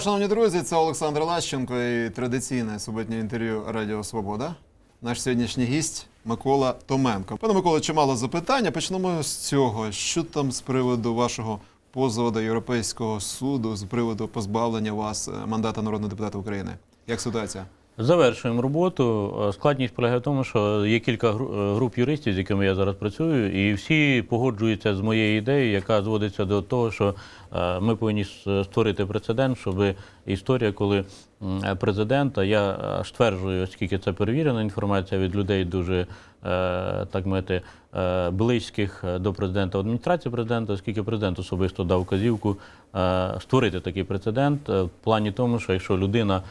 Шановні друзі. Це Олександр Лащенко і традиційне суботнє інтерв'ю Радіо Свобода. Наш сьогоднішній гість Микола Томенко. Пане Микола, чимало запитання. Почнемо з цього. Що там з приводу вашого позову до Європейського суду з приводу позбавлення вас е, мандата народного депутата України? Як ситуація? Завершуємо роботу. Е, Складність полягає в тому, що є кілька е, груп юристів, з якими я зараз працюю, і всі погоджуються з моєю ідеєю, яка зводиться до того, що е, ми повинні створити прецедент, щоб історія, коли президента, я стверджую, оскільки це перевірена інформація від людей дуже так е, близьких до президента адміністрації президента, оскільки президент особисто дав вказівку створити такий прецедент в плані тому, що якщо людина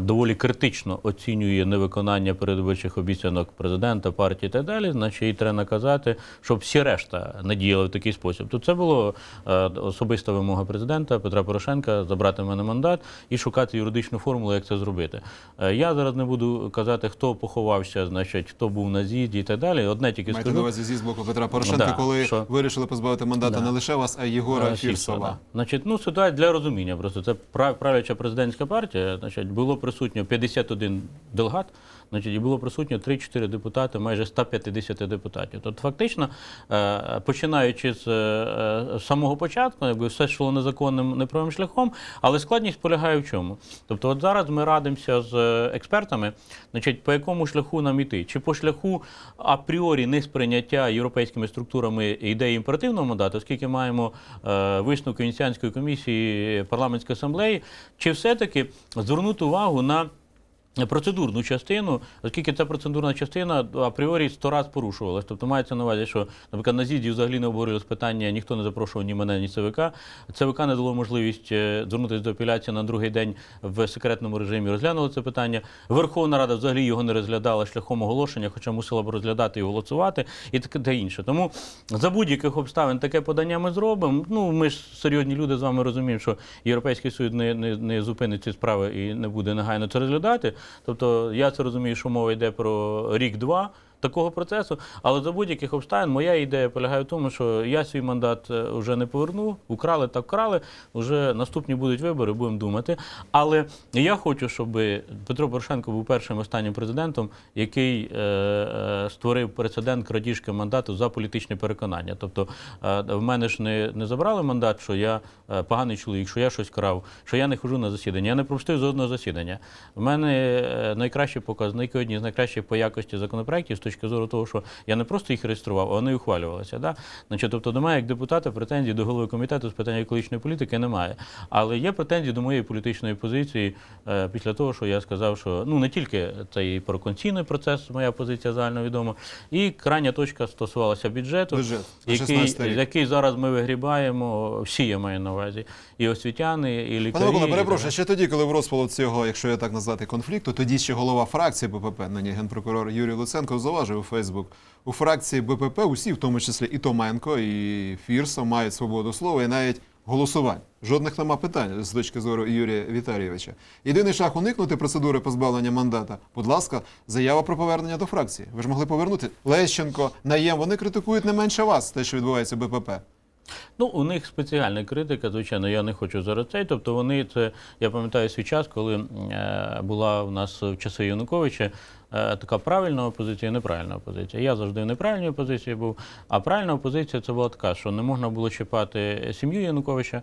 доволі критично оцінює невиконання передвиборчих обіцянок президента, партії і так далі, значить їй треба наказати, щоб всі решта не діяли в такий спосіб. Тут це було е, особиста вимога президента Петра Порошенка забрати в мене мандат і шукати юридичну формулу, як це зробити. Е, я зараз не буду казати, хто поховався, значить, хто був на з'їзді і так далі. Одне тільки Маєте на скажу. увазі зі з боку Петра Порошенка, Да, коли що? вирішили позбавити мандата Да. не лише вас, а й Єгора Е, Фірсова. да. Значить, ну ситуація для розуміння. Просто це прав- правляча президентська партія. Значить, було присутньо 51 делегат. Значить, і було присутньо 3-4 депутати, майже 150 депутатів. Тобто, фактично, е, починаючи з е, самого початку, якби все йшло незаконним неправим шляхом, але складність полягає в чому? Тобто, от зараз ми радимося з експертами, значить, по якому шляху нам іти? Чи по шляху апріорі несприйняття європейськими структурами ідеї імперативного мандату, оскільки маємо е, висновки Венеціанської комісії парламентської асамблеї, чи все-таки звернути увагу на Процедурну частину, оскільки ця процедурна частина апріорі сто раз порушувалась. Тобто мається на увазі, що, наприклад, на з'їзді взагалі не обговорилось питання, ніхто не запрошував ні мене, ні ЦВК. ЦВК не дало можливість е, звернутися до апеляції на другий день в секретному режимі. Розглянули це питання. Верховна Рада взагалі його не розглядала шляхом оголошення, хоча мусила б розглядати і голосувати, і таке та інше. Тому за будь-яких обставин таке подання ми зробимо. Ну ми ж серйозні люди з вами розуміємо, що Європейський суд не, не, не зупинить ці справи і не буде негайно це розглядати. Тобто я це розумію, що мова йде про рік-два. Такого процесу, але за будь-яких обставин моя ідея полягає в тому, що я свій мандат е, вже не поверну, украли так вкрали. Вже наступні будуть вибори, будемо думати. Але я хочу, щоб Петро Порошенко був першим останнім президентом, який е, е, створив прецедент крадіжки мандату за політичне переконання. Тобто в мене ж не, не забрали мандат, що я поганий чоловік, що я щось крав, що я не хожу на засідання. Я не пропустив жодного засідання. У мене найкращі показники, одні з найкращих по якості законопроєктів точки зору того, що я не просто їх реєстрував, а вони ухвалювалися. Да? Значить, тобто до мене як депутата претензій до голови комітету з питань екологічної політики немає. Але є претензії до моєї політичної позиції е, після того, що я сказав, що ну не тільки цей проконційний процес, моя позиція загально відома, і крайня точка стосувалася бюджету, Бюджет який, який зараз ми вигрібаємо, всі я маю на увазі, і освітяни, і лікарі. Пане Микола, перепрошую, ще тоді, коли в розпалу цього, якщо я так назвати, конфлікту, тоді ще голова фракції БПП, нині генпрокурор Юрій Луценко, зауважив у Фейсбук. У фракції БПП усі, в тому числі і Томенко, і Фірсо, мають свободу слова і навіть голосувань. Жодних нема питань з точки зору Юрія Віталійовича. Єдиний шаг уникнути процедури позбавлення мандата. Будь ласка, заява про повернення до фракції. Ви ж могли повернути. Лещенко, Наєм, вони критикують не менше вас, те, що відбувається в БПП. Ну, у них спеціальна критика, звичайно, я не хочу зараз цей. Тобто вони це, я пам'ятаю свій час, коли е, була в нас в часи Януковича е, така правильна опозиція неправильна опозиція. Я завжди в неправильній опозиції був. А правильна опозиція це була така, що не можна було чіпати сім'ю Януковича.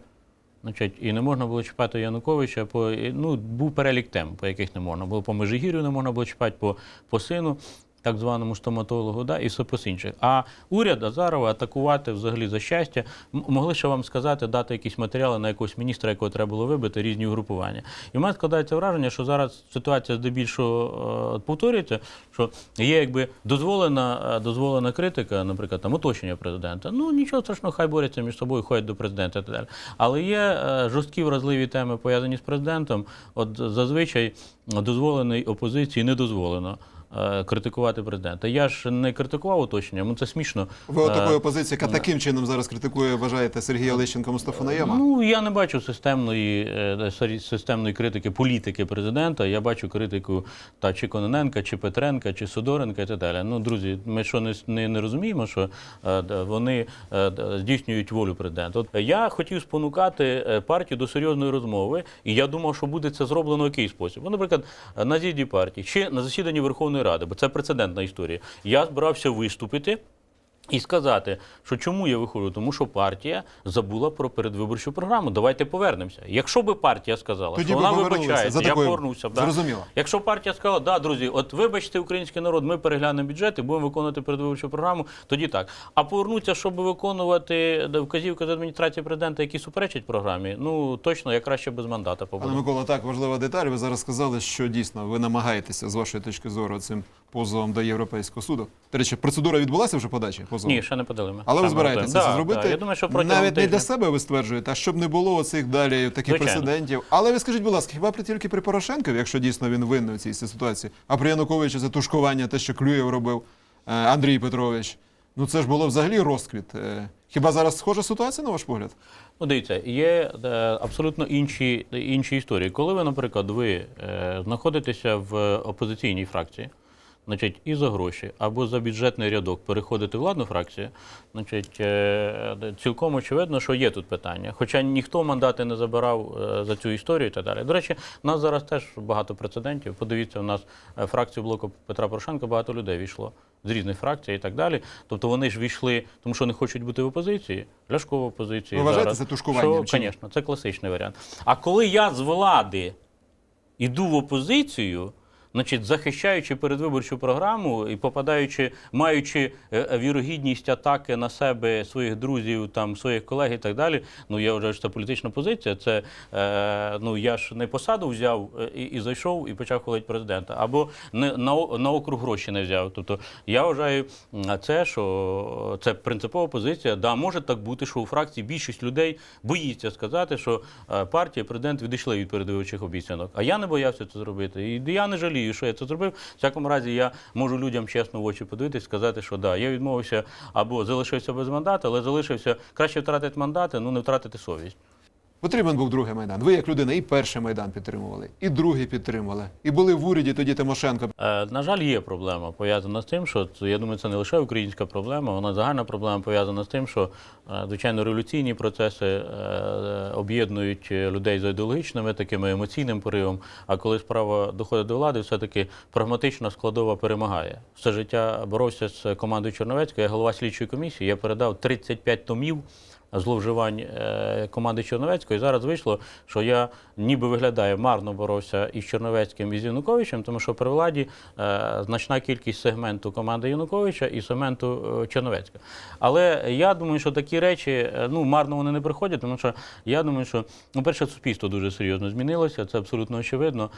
Значить, і не можна було чіпати Януковича по ну був перелік тем, по яких не можна було. По Межигір'ю не можна було чіпати по, по сину, так званому стоматологу, да, і все інших. А уряд Азарова атакувати взагалі за щастя. Могли ще вам сказати, дати якісь матеріали на якогось міністра, якого треба було вибити, різні угрупування. І в мене складається враження, що зараз ситуація здебільшого е, повторюється, що є якби дозволена, е, дозволена критика, наприклад, там оточення президента. Ну нічого страшного, хай борються між собою, ходять до президента і так далі. Але є е, жорсткі вразливі теми пов'язані з президентом. От зазвичай дозволений опозиції не дозволено. Е, критикувати президента. Я ж не критикував оточення, ну це смішно. Ви Е, отакої опозиції, яка таким чином зараз критикує, вважаєте Сергія Лещенка Мустафу Наяма? Ну я не бачу системної е, системної критики політики президента. Я бачу критику та чи Кононенка, чи Петренка, чи Сидоренка і так далі. Ну, друзі, ми що не, не, не розуміємо, що е, вони е, здійснюють волю президента. От я хотів спонукати е, партію до серйозної розмови, і я думав, що буде це зроблено в який спосіб. Ну, наприклад, на з'їзді партії чи на засіданні Верховної Ради, бо це прецедентна історія. Я збирався виступити. І сказати, що чому я виходжу? Тому що партія забула про передвиборчу програму. Давайте повернемося. Якщо би партія сказала, Тоді що вона вибачається, я повернувся б. Да. Якщо партія сказала, да, друзі, от вибачте, український народ, ми переглянемо бюджет і будемо виконувати передвиборчу програму, тоді так. А повернуться, щоб виконувати вказівки з адміністрації президента, які суперечать програмі, ну точно я краще без мандата побуду. Пане Микола, так важлива деталь. Ви зараз сказали, що дійсно ви намагаєтеся з вашої точки зору цим позовом до Європейського суду. До речі, процедура відбулася вже подачі позову? Ні, ще не подали ми. Але ви збираєтеся це зробити да. Я думаю, що протягом навіть не для себе ви стверджуєте, а щоб не було оцих далі таких Звичайно. прецедентів. Але ви скажіть, будь ласка, хіба при тільки при Порошенкові, якщо дійсно він винний у цій ситуації, а при Януковичі це тушкування, те, що Клюєв робив е, Андрій Петрович. Ну це ж було взагалі розквіт. Е, Хіба зараз схожа ситуація, на ваш погляд? Ну, дивіться, є е, абсолютно інші, інші історії. Коли ви, наприклад, ви е, знаходитеся в опозиційній фракції, значить, і за гроші або за бюджетний рядок переходите в владну фракцію, значить, е, цілком очевидно, що є тут питання. Хоча ніхто мандати не забирав е, за цю історію і так далі. До речі, у нас зараз теж багато прецедентів. Подивіться, у нас е, фракцію блоку Петра Порошенка багато людей війшло. З різних фракцій і так далі. Тобто вони ж війшли, тому що не хочуть бути в опозиції, Ляшко в опозиції. Ви вважаєте чи ні? звісно, це класичний варіант. А коли я з влади йду в опозицію, значить, захищаючи передвиборчу програму і попадаючи, маючи е, вірогідність атаки на себе своїх друзів, там своїх колег і так далі. Ну я вважаю, що це політична позиція. Це е, ну я ж не посаду взяв е, і, і зайшов і почав хвалити президента, або не на, на округ гроші не взяв. Тобто я вважаю це, що це принципова позиція. Да, може так бути, що у фракції більшість людей боїться сказати, що е, партія, президент відійшли від передвиборчих обіцянок. А я не боявся це зробити. І я не жалію, що я це зробив. В всякому разі, я можу людям чесно в очі подивитись, сказати, що да, я відмовився або залишився без мандата, але залишився краще втратити мандати, ну не втратити совість. Потрібен був другий майдан. Ви як людина і перший майдан підтримували, і другий підтримували, і були в уряді тоді Тимошенко. Е, На жаль, є проблема пов'язана з тим, що я думаю, це не лише українська проблема, вона загальна проблема пов'язана з тим, що е, звичайно революційні процеси е, об'єднують е, людей з ідеологічними такими емоційним поривом. А коли справа доходить до влади, все-таки прагматична складова перемагає. Все життя боровся з командою Чорновецької, я голова слідчої комісії. Я передав 35 томів зловживань е, команди Чорновецької. Зараз вийшло, що я ніби виглядаю марно боровся із Чорновецьким і з Януковичем, тому що при владі е, значна кількість сегменту команди Януковича і сегменту е, Чорновецька. Але я думаю, що такі речі ну марно вони не приходять, тому що я думаю, що ну, перше суспільство дуже серйозно змінилося. Це абсолютно очевидно.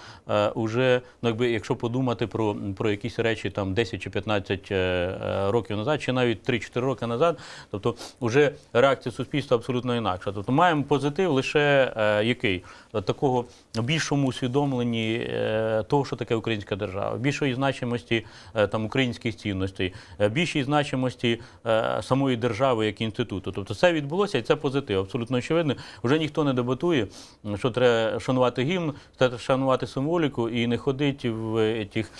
Уже ну, якби якщо подумати про, про якісь речі там 10 чи 15 е, е, років назад, чи навіть 3-4 роки назад, тобто вже реакція суспільства абсолютно інакша. Тобто маємо позитив лише е, який такого більшому усвідомленні е, того, що таке українська держава, більшої значимості е, там українських цінностей, е, більшій значимості е, самої держави як інституту. Тобто це відбулося і це позитив. Абсолютно очевидно. Вже ніхто не дебатує, що треба шанувати гімн, треба шанувати символіку і не ходити в тих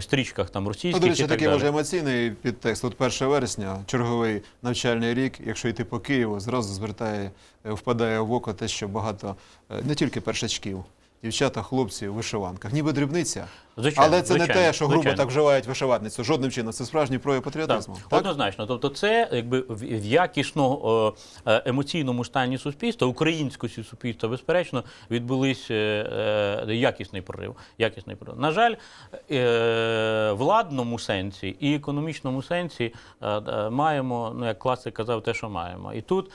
стрічках там Ну, до речі, і так такий може емоційний підтекст. От 1 вересня, черговий навчальний рік, якщо йти по Києву, зразу звертає, е, впадає в око те, що багато е, не тільки першачків, дівчата, хлопці у вишиванках. Ніби дрібниця. Звичайно, Але це не те, що грубо звичайно. так вживають вишиватницю. Жодним чином. Це справжній прояв патріотизму. Так, Так? однозначно. Тобто, це якби в якісно е, е, емоційному стані суспільства, українськості суспільства, безперечно, відбулись е, якісний прорив. Якісний прорив. На жаль, владному сенсі і економічному сенсі маємо, ну як класик казав, те, що маємо. І тут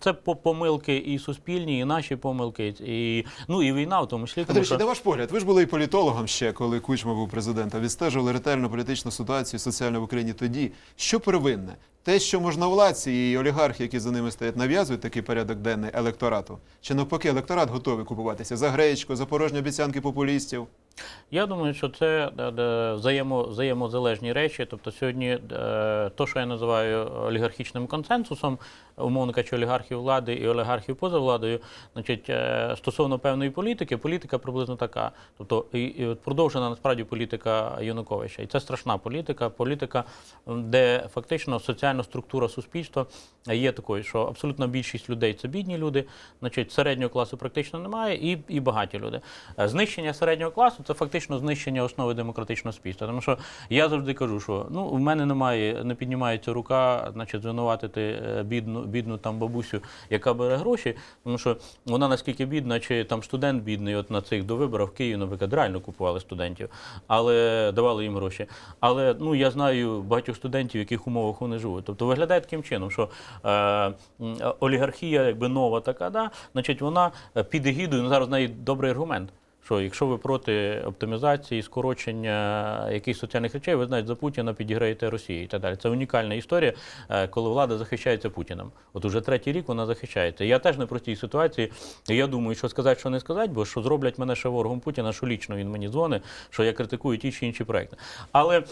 це по- помилки і суспільні, і наші помилки, і ну і війна, в тому числі. Тому що... ваш погляд, ви ж були і політологом ще, коли Кучма був президентом. Відстежували ретельну політичну ситуацію соціальну в Україні тоді. Що первинне? Те, що можновладці і олігархи, які за ними стоять, нав'язують такий порядок денний електорату? Чи навпаки, електорат готовий купуватися за гречку, за порожні обіцянки популістів? Я думаю, що це е, е, взаємо, взаємозалежні речі. Тобто сьогодні е, то, що я називаю олігархічним консенсусом, умовно кажучи, олігархів влади і олігархів поза владою, значить, стосовно певної політики, політика приблизно така. Тобто і, і продовжена насправді політика Януковича. І це страшна політика, політика, де фактично соціальна структура суспільства є такою, що абсолютна більшість людей це бідні люди, значить, середнього класу практично немає, і, і багаті люди. Е, Знищення середнього класу це фактично знищення основи демократичного суспільства. Тому що я завжди кажу, що ну в мене немає, не піднімається рука, значить, звинуватити е, бідну, бідну там бабусю, яка бере гроші, тому що вона наскільки бідна, чи там студент бідний, от на цих до виборів в Києві, наприклад, реально купували студентів, але давали їм гроші. Але ну я знаю багатьох студентів, в яких умовах вони живуть. Тобто виглядає таким чином, що олігархія, якби нова така, да, значить, вона е, під егідою, ну зараз в неї добрий аргумент. Що якщо ви проти оптимізації, скорочення якихось соціальних речей, ви знаєте, за Путіна підіграєте Росії і так далі. Це унікальна історія, е, коли влада захищається Путіним. От уже третій рік вона захищається. Я теж не в простій ситуації. Я думаю, що сказати, що не сказати, бо що зроблять мене ще ворогом Путіна, що лічно він мені дзвонить, що я критикую ті чи інші проекти. Але Е,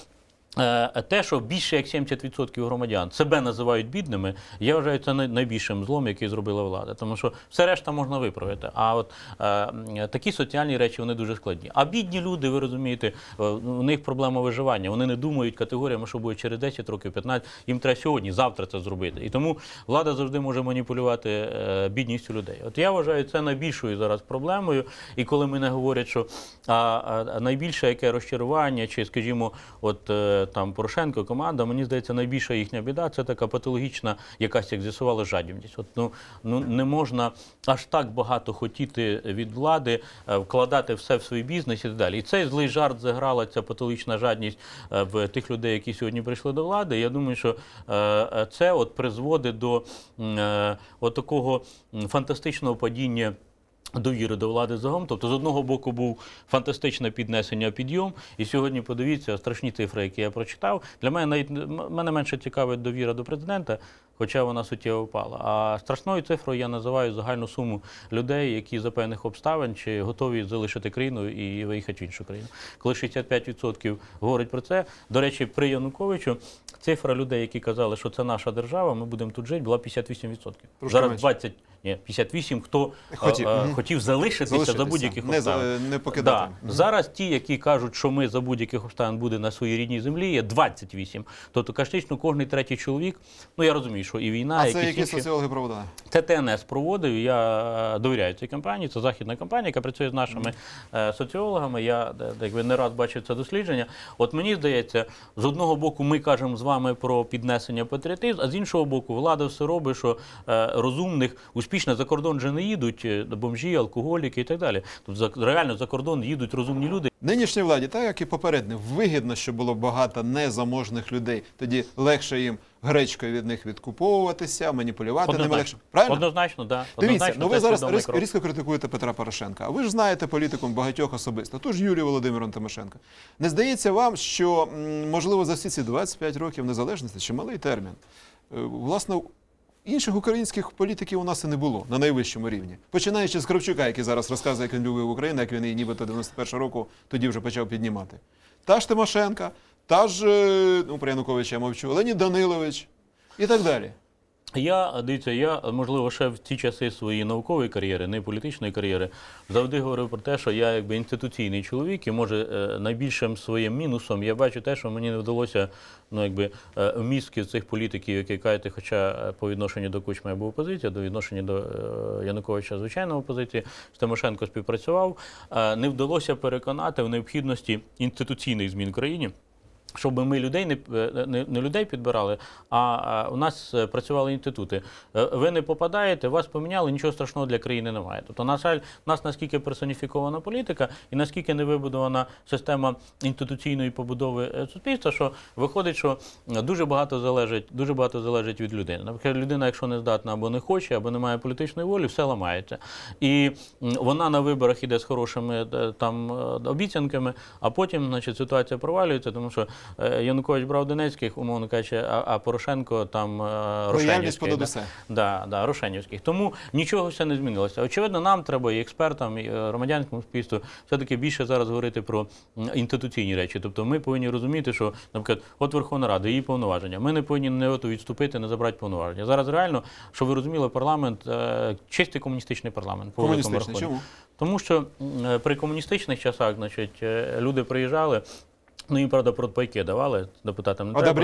Те, що більше як 70% громадян себе називають бідними, я вважаю це най- найбільшим злом, який зробила влада. Тому що все решта можна виправити. А от е, такі соціальні речі вони дуже складні. А бідні люди, ви розумієте, е, у них проблема виживання. Вони не думають категоріями, що буде через 10 років, 15. Їм треба сьогодні, завтра це зробити. І тому влада завжди може маніпулювати е, бідністю людей. От я вважаю це найбільшою зараз проблемою. І коли мене говорять, що а, а, найбільше яке розчарування, чи, скажімо, от е, там Порошенко, команда, мені здається, найбільша їхня біда це така патологічна, якась як з'ясували жадібність. От ну, ну не можна аж так багато хотіти від влади, е, вкладати все в свій бізнес і так далі. І цей злий жарт заграла ця патологічна жадність е, в тих людей, які сьогодні прийшли до влади. Я думаю, що е, це от призводить до от такого фантастичного падіння. Довіри до влади загалом. Тобто, з одного боку, був фантастичне піднесення підйом, і сьогодні подивіться страшні цифри, які я прочитав. Для мене навіть мене менше цікавить довіра до президента, хоча вона суттєво впала. А страшною цифрою я називаю загальну суму людей, які за певних обставин чи готові залишити країну і виїхати в іншу країну. Коли 65% говорять про це, до речі, при Януковичу цифра людей, які казали, що це наша держава, ми будемо тут жити, була 58%. Трошки Зараз менше. 20, ні, 58, хто Хотів. е, е, хотів залишитися, за будь-яких не, обставин. не покидати. Да. Зараз ті, які кажуть, що ми за будь-яких обставин буде на своїй рідній землі, є 28. Тобто, практично кожний третій чоловік. Ну я розумію, що і війна, А і це які соціологи проводили? Це ТНС проводив. Я е, довіряю цій компанії. Це західна компанія, яка працює з нашими е, соціологами. Я е, якби не раз бачив це дослідження. От мені здається, з одного боку, ми кажемо з вами про піднесення патріотизму, а з іншого боку, влада все робить, що е, розумних успішно за кордон же не їдуть е, бомжі, алкоголіки і так далі. Тобто за реально за кордон їдуть розумні люди. Нинішній владі, так як і попередньо, вигідно, що було багато незаможних людей. Тоді легше їм гречкою від них відкуповуватися, маніпулювати ними легше. Правильно? Однозначно, да. Дивіться, Однозначно, ну ви зараз свідомий різко, критикуєте Петра Порошенка. А ви ж знаєте політикум багатьох особисто. Тож Юлію Володимиром Тимошенко. Не здається вам, що можливо за всі ці 25 років незалежності чималий термін. е, Власне, інших українських політиків у нас і не було на найвищому рівні. Починаючи з Кравчука, який зараз розказує, як він любив Україну, як він її нібито 91 року тоді вже почав піднімати. Та ж Тимошенка, та ж е, ну про Януковича я мовчу, Леонід Данилович і так далі. Я дивіться, я можливо ще в ті часи своєї наукової кар'єри, не політичної кар'єри, завжди говорив про те, що я якби інституційний чоловік, і може е, найбільшим своїм мінусом я бачу те, що мені не вдалося ну якби е, вмістки цих політиків, які кажете, хоча по відношенню до Кучма я був опозиція, до відношення до е, Януковича звичайно опозиції, з Тимошенко співпрацював, не вдалося переконати в необхідності інституційних змін в країні. Щоб ми людей не, не, не людей підбирали, а, у нас е, працювали інститути. Е, Ви не попадаєте, вас поміняли, нічого страшного для країни немає. Тобто, на жаль, у нас наскільки персоніфікована політика і наскільки не вибудована система інституційної побудови е, суспільства, що виходить, що е, дуже багато залежить, дуже багато залежить від людини. Наприклад, людина, якщо не здатна або не хоче, або не має політичної волі, все ламається. І вона на виборах іде з хорошими е, там е, обіцянками, а потім, значить, ситуація провалюється, тому що е, Янукович брав Донецьких, умовно кажучи, а, Порошенко там е, Рошенівських. да. Да, да, Рошенівських. Тому нічого все не змінилося. Очевидно, нам треба і експертам, і е, громадянському суспільству все-таки більше зараз говорити про інституційні речі. Тобто ми повинні розуміти, що, наприклад, от Верховна Рада, її повноваження. Ми не повинні не от відступити, не забрати повноваження. Зараз реально, щоб ви розуміли, парламент е, чистий комуністичний парламент. По Комуністичний. Чому? Тому що е, при комуністичних часах, значить, е, люди приїжджали. Ну, їм, правда, протпайки давали депутатам не треба?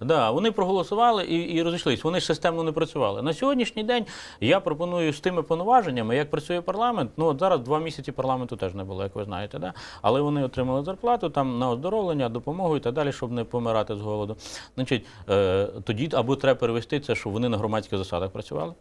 Да, вони проголосували і, і розійшлись. Вони ж системно не працювали. На сьогоднішній день я пропоную з тими повноваженнями, як працює парламент. Ну, от зараз два місяці парламенту теж не було, як ви знаєте. Да? Але вони отримали зарплату там на оздоровлення, допомогу і так далі, щоб не помирати з голоду. Значить, е, тоді або треба перевести це, щоб вони на громадських засадах працювали.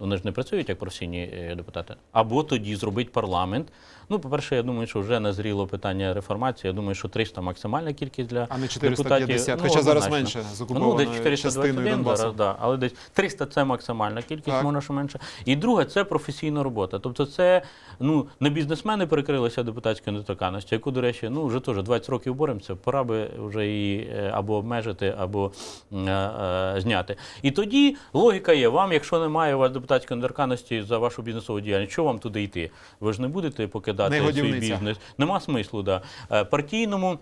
Вони ж не працюють як професійні е, депутати. Або тоді зробити парламент. Ну, по-перше, я думаю, що вже назріло питання реформації. Я думаю, що 300 максимальна кількість для А не депутатів. 450, хоча зараз менше з Ну, десь частиною 421 Донбасу. зараз, да, але десь 300 це максимальна кількість, Так. можна що менше. І друге, це професійна робота. Тобто, це ну не бізнесмени перекрилися депутатською недоторканністю, яку, до речі, ну вже теж 20 років боремося. Пора би вже її е, або обмежити, або е, е, зняти. І тоді логіка є: вам, якщо немає у вас депутатської недоторканності за вашу бізнесову діяльність, що вам туди йти? Ви ж не будете покидати свій бізнес. Нема смислу, да. Е, Партійному.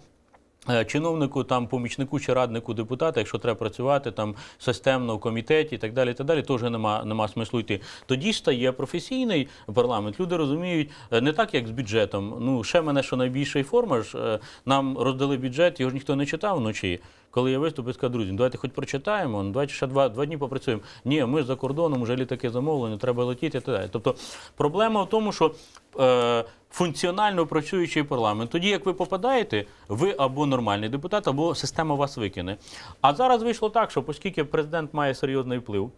е, Чиновнику, там, помічнику чи раднику депутата, якщо треба працювати там системно в комітеті і так далі, і так далі, теж нема, нема смислу йти. Тоді стає професійний парламент. Люди розуміють е, не так, як з бюджетом. Ну, ще мене, що найбільший форма ж нам роздали бюджет, його ж ніхто не читав вночі. Коли я виступив, сказав, друзі, ну, давайте хоч прочитаємо, ну, давайте ще два, два дні попрацюємо. Ні, ми за кордоном, вже літаки замовлені, треба летіти і так далі. Тобто проблема в тому, що е, функціонально працюючий парламент. Тоді, як ви попадаєте, ви або нормальний депутат, або система вас викине. А зараз вийшло так, що оскільки президент має серйозний вплив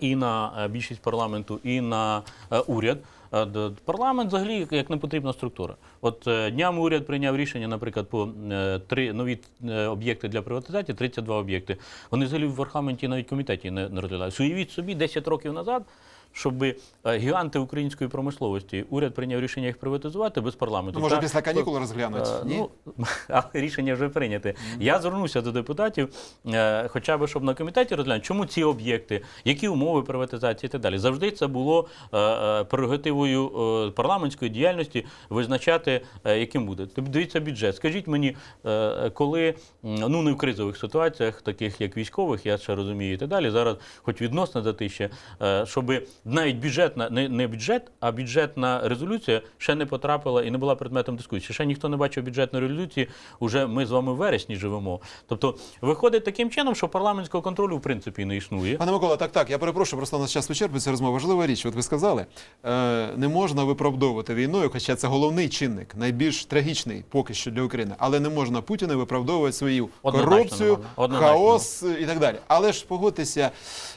і на е, більшість парламенту, і на е, уряд. е, Парламент взагалі як не потрібна структура. От е, днями уряд прийняв рішення, наприклад, по три нові об'єкти для приватизації, 32 об'єкти. Вони взагалі в парламенті навіть комітеті не, розглядали. Уявіть собі 10 років назад. Щоб е, гіганти української промисловості уряд прийняв рішення їх приватизувати без парламенту. Ну, може, Та- після канікул розглянуть? Е, Ні? Ну, але рішення вже прийняте. Я звернувся до депутатів, е, хоча б щоб на комітеті розглянути, чому ці об'єкти, які умови приватизації і так далі. Завжди це було е, е, прерогативою е, парламентської діяльності визначати, е, яким буде. Тобто, Дивіться бюджет. Скажіть мені, е, коли ну не в кризових ситуаціях, таких як військових, я ще розумію і так далі. Зараз, хоч відносно затище, е, щоб навіть бюджетна, не, не бюджет, а бюджетна резолюція ще не потрапила і не була предметом дискусії. Ще ніхто не бачив бюджетної резолюції. Уже ми з вами в вересні живемо. Тобто виходить таким чином, що парламентського контролю в принципі не існує. Пане Микола, так, так, я перепрошую, просто у нас час вичерпується розмова. Важлива річ, от ви сказали, е, не можна виправдовувати війною, хоча це головний чинник, найбільш трагічний поки що для України. Але не можна Путіна виправдовувати свою Однозначно корупцію. Хаос і так далі. Але ж погодьтеся,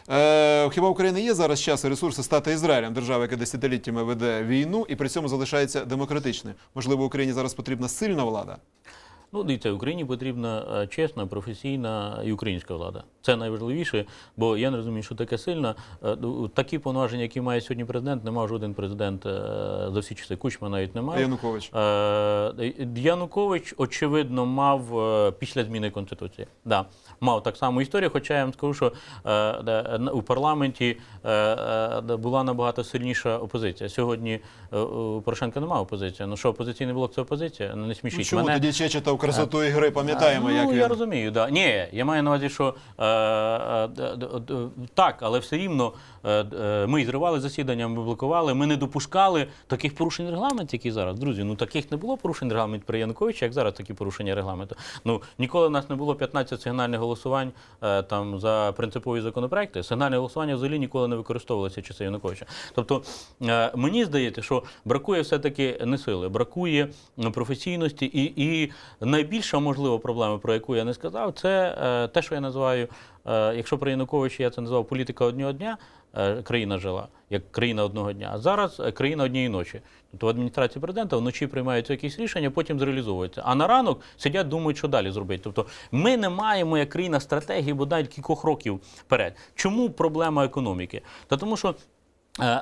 е, хіба в Україні є зараз час і ресурси стати Ізраїлем, держава, яка десятиліттями веде війну і при цьому залишається демократичною? Можливо, Україні зараз потрібна сильна влада? Ну, дивіться, Україні потрібна е, чесна, професійна і українська влада. Це найважливіше, бо я не розумію, що таке сильна. Е, ну, Такі повноваження, які має сьогодні президент, не мав жоден президент е, за всі часи. Кучма навіть не А мав. Янукович? Янукович, очевидно, мав після зміни Конституції. Да, мав так само історію, хоча я вам скажу, що у парламенті була набагато сильніша опозиція. Сьогодні у Порошенка немає опозиції. Ну що, опозиційний блок це опозиція? Ну не смішіть Ну, чому мене. тоді Чечетов красоту ігри пам'ятаємо, ну, як він. я розумію, да. Ні, я маю на увазі, що е, е, д- д- д- так, але все рівно е, е, ми і зривали засідання, ми блокували, ми не допускали таких порушень регламенту, які зараз. Друзі, ну таких не було порушень регламенту при Януковичі, як зараз такі порушення регламенту. Ну ніколи в нас не було 15 сигнальних голосувань е, там за принципові законопроекти. Сигнальне голосування взагалі ніколи не використовувалося часи Януковича. Тобто е, мені здається, що бракує все-таки не сили, бракує професійності, і, і найбільша можлива проблема, про яку я не сказав, це е, те, що я називаю, е, якщо при Януковичі я це називав політика одного дня, е, країна жила, як країна одного дня. А зараз е, країна однієї ночі. Тобто в адміністрації президента вночі приймаються якісь рішення, потім зреалізовуються. А на ранок сидять, думають, що далі зробити. Тобто ми не маємо як країна стратегії бодай кількох років вперед. Чому проблема економіки? Та тому що Е,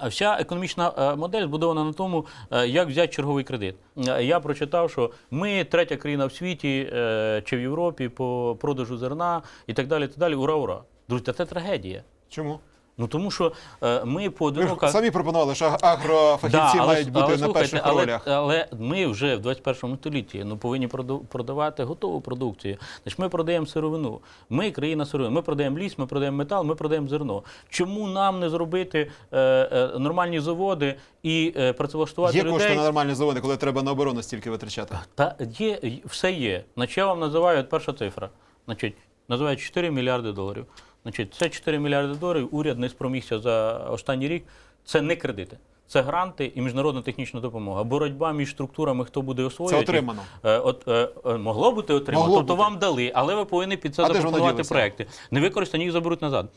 Вся економічна е, модель збудована на тому, е, як взяти черговий кредит. Е, Я прочитав, що ми третя країна в світі е, чи в Європі по продажу зерна і так далі. Так далі. Ура, ура. Друзі, та це трагедія. Чому? Ну тому що е, ми Ви поодиноко... самі пропонували, що агрофахівці Да, але, мають бути але, на слухайте, перших ролях. але ми вже в 21 столітті ну, повинні продавати готову продукцію. Значить, ми продаємо сировину. Ми країна сировини. Ми продаємо ліс, ми продаємо метал, ми продаємо зерно. Чому нам не зробити е, е, нормальні заводи і е, працевлаштувати Є людей? кошти на нормальні заводи, коли треба на оборону стільки витрачати. Та є, все є. Значить, я вам називаю от перша цифра. Значить, називаю 4 мільярди доларів. Значить, це 4 мільярди доларів уряд не спромігся за останній рік. Це не кредити. Це гранти і міжнародна технічна допомога. Боротьба між структурами, хто буде освоювати. Це отримано. Е, От, е, е, могло бути отримано, Могло тобто бути. вам дали, але ви повинні під це А запропонувати проекти. Не використані їх заберуть назад.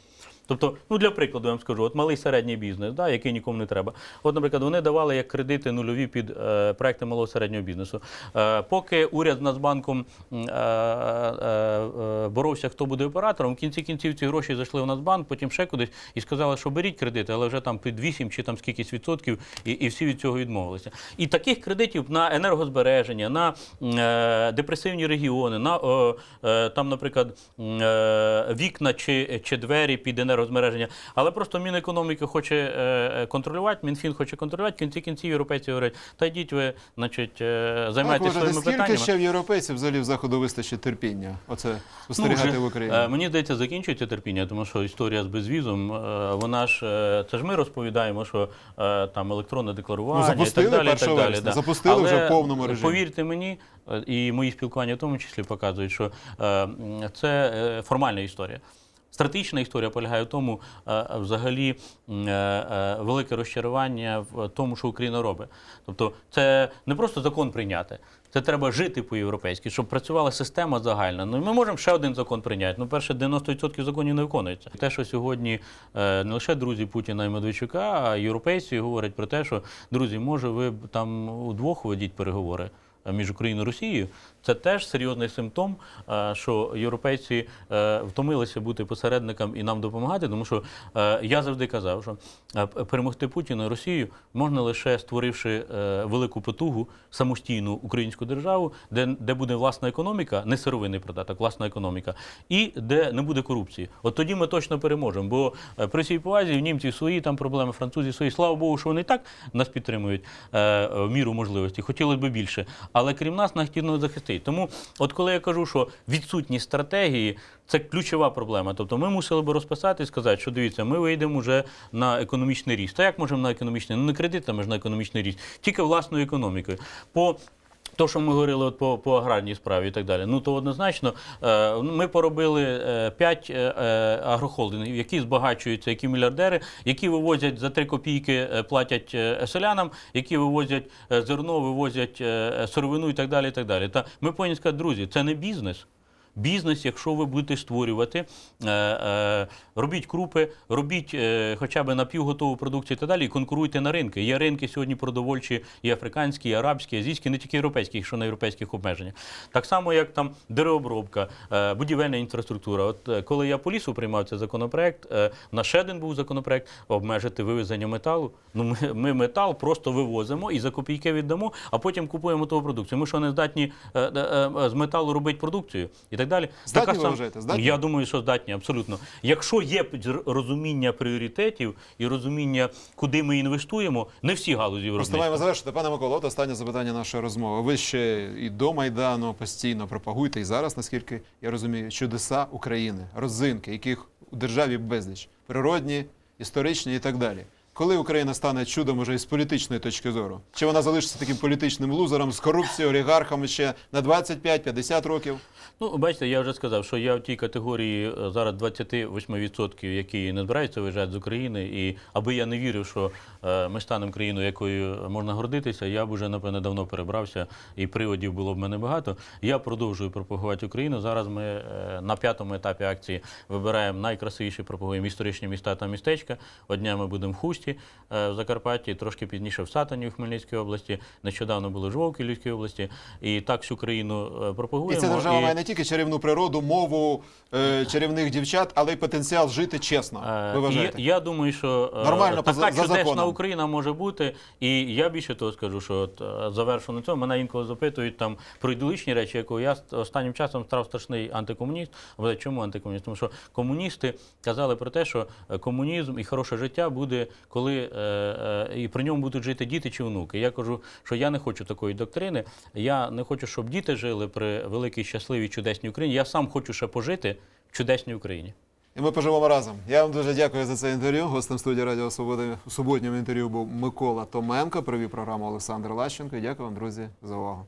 Тобто, ну для прикладу я вам скажу, от малий середній бізнес, да, який нікому не треба. От, наприклад, вони давали як кредити нульові під е, проекти малого середнього бізнесу. Е, поки уряд з Нацбанком е, е, е, боровся, хто буде оператором, в кінці кінців ці гроші зайшли в Нацбанк, потім ще кудись і сказали, що беріть кредити, але вже там під 8 чи там скількись відсотків, і, і всі від цього відмовилися. І таких кредитів на енергозбереження, на е, депресивні регіони, на е, там, наприклад, е, вікна чи, чи двері під енергозбереження. Але просто Мінекономіки хоче е, е, контролювати, Мінфін хоче контролювати. В кінці кінців європейці говорять, та йдіть ви, значить, е, займайтеся своїми скільки питаннями. ще в європейців взагалі в заходу вистачить терпіння? Оце спостерігати Ну, в Україні. Мені здається, закінчується терпіння, тому що історія з безвізом, вона ж це ж ми розповідаємо, що там електронне декларування Ну, запустили і так далі. і так далі да. запустили Але, вже в повному режимі. Повірте мені, і мої спілкування в тому числі показують, що це формальна історія. Стратегічна історія полягає в тому, е, взагалі е, е, велике розчарування в тому, що Україна робить. Тобто, це не просто закон прийняти. Це треба жити по-європейськи, щоб працювала система загальна. Ну ми можемо ще один закон прийняти. Ну, перше, 90% законів не виконується. Те, що сьогодні не лише друзі Путіна і Медведчука, а європейці говорять про те, що друзі, може, ви там удвох ведіть переговори між Україною і Росією. Це теж серйозний симптом, е, що європейці е, втомилися бути посередником і нам допомагати, тому що е, я завжди казав, що перемогти Путіна і Росію можна лише створивши велику потугу, самостійну українську державу, де, де буде власна економіка, не сировинний продаток, власна економіка, і де не буде корупції. От тоді ми точно переможемо. Бо при всій повазі в німців свої там проблеми, французів свої. Слава Богу, що вони так нас підтримують в міру можливості. Хотілося б більше. Але крім нас, нас ніхто не захистить. Тому, от коли я кажу, що відсутність стратегії це ключова проблема. Тобто ми мусили би розписати і сказати, що дивіться, ми вийдемо вже на економічний ріст. Та як можемо на економічний? Ну не кредитами ж на економічний ріст, тільки власною економікою. По то, що ми говорили от по, по аграрній справі і так далі, ну то однозначно е, ми поробили е, п'ять е, е, агрохолдингів, які збагачуються, які мільярдери, які вивозять за три копійки, платять селянам, які вивозять зерно, вивозять сировину і так далі. І так далі. Та ми повинні сказати, друзі, це не бізнес. Бізнес, якщо ви будете створювати, е, е, робіть крупи, робіть е, хоча б напівготову продукцію і так далі, і конкуруйте на ринки. Є ринки сьогодні продовольчі, і африканські, і арабські, і азійські, не тільки європейські, що на європейських обмеженнях. Так само, як там деревообробка, будівельна інфраструктура. От коли я по лісу приймав цей законопроект, на ще один був законопроект обмежити вивезення металу. Ну ми, ми метал просто вивозимо і за копійки віддамо, а потім купуємо ту продукцію. Ми що не здатні з металу робити продукцію і так далі. Здатні Така ви вважаєте? Здатні? Я думаю, що здатні, абсолютно. Якщо є розуміння пріоритетів і розуміння, куди ми інвестуємо, не всі галузі Просто маємо завершити. Пане Микола, от останнє запитання нашої розмови. Ви ще і до Майдану постійно пропагуєте, і зараз, наскільки я розумію, чудеса України, розинки, яких у державі безліч, природні, історичні і так далі. Коли Україна стане чудом уже із політичної точки зору? Чи вона залишиться таким політичним лузером з корупцією, олігархами ще на 25-50 років? Ну, бачите, я вже сказав, що я в тій категорії е, зараз 28%, які не збираються виїжджати з України. І аби я не вірив, що е, ми станемо країною, якою можна гордитися, я б уже, напевне, давно перебрався, і приводів було б мене багато. Я продовжую пропагувати Україну. Зараз ми е, на п'ятому етапі акції вибираємо найкрасивіші пропагуємо історичні міста та містечка. Одня ми будемо в Хусті, Бахмуті е, в Закарпатті, трошки пізніше в Сатані в Хмельницькій області. Нещодавно були в Жвовкій Львівській області. І так всю країну е, І пропагуємо. ця держава І- має не тільки чарівну природу, мову, е, чарівних дівчат, але й потенціал жити чесно. Ви вважаєте? Я, я думаю, що Нормально, така за чудесна. Україна може бути. І я більше того скажу, що от, завершу на цьому. Мене інколи запитують там про ідеологічні речі, яку я останнім часом став страшний антикомуніст. Але чому антикомуніст? Тому що комуністи казали про те, що комунізм і хороше життя буде, коли е, е, і при ньому будуть жити діти чи внуки. Я кажу, що я не хочу такої доктрини. Я не хочу, щоб діти жили при великій щасливій чудесній Україні. Я сам хочу ще пожити в чудесній Україні. І ми поживемо разом. Я вам дуже дякую за це інтерв'ю. Гостем студії Радіо Свободи у суботньому інтерв'ю був Микола Томенко. Провів програму Олександр Лащенко. І дякую вам, друзі, за увагу.